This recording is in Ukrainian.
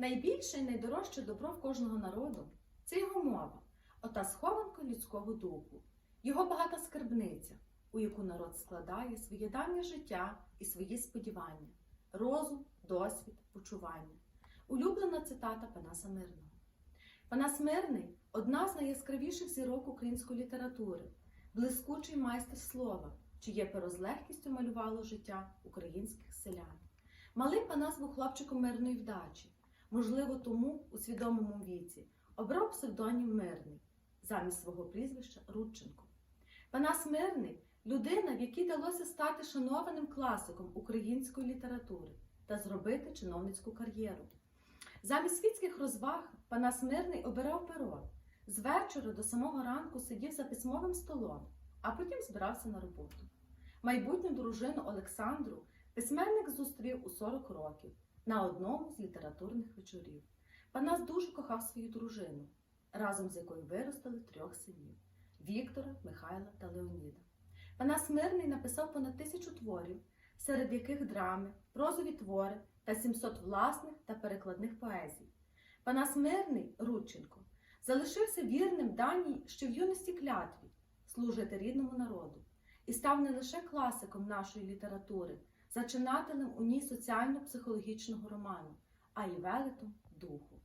Найбільше і найдорожче добро в кожного народу це його мова, ота схованка людського духу, його багата скарбниця, у яку народ складає своє давнє життя і свої сподівання, розум, досвід, почування. Улюблена цитата Панаса Мирного. Панас Мирний одна з найяскравіших зірок української літератури, блискучий майстер слова, чиє перо малювало життя українських селян. Малий Панас був хлопчиком мирної вдачі. Можливо, тому у свідомому віці обрав псевдонім Мирний замість свого прізвища Рудченко. Панас Мирний людина, в якій далося стати шанованим класиком української літератури та зробити чиновницьку кар'єру. Замість світських розваг Панас Мирний обирав перо. З вечора до самого ранку сидів за письмовим столом, а потім збирався на роботу. Майбутню дружину Олександру письменник зустрів у 40 років на одному з літературних вечорів. Панас дуже кохав свою дружину, разом з якою виростили трьох синів Віктора, Михайла та Леоніда. Панас Мирний написав понад тисячу творів, серед яких драми, прозові твори та 700 власних та перекладних поезій. Панас Мирний Рудченко залишився вірним даній ще в юності клятві служити рідному народу і став не лише класиком нашої літератури, зачинателем у ній соціально-психологічного роману, а й велетом духу.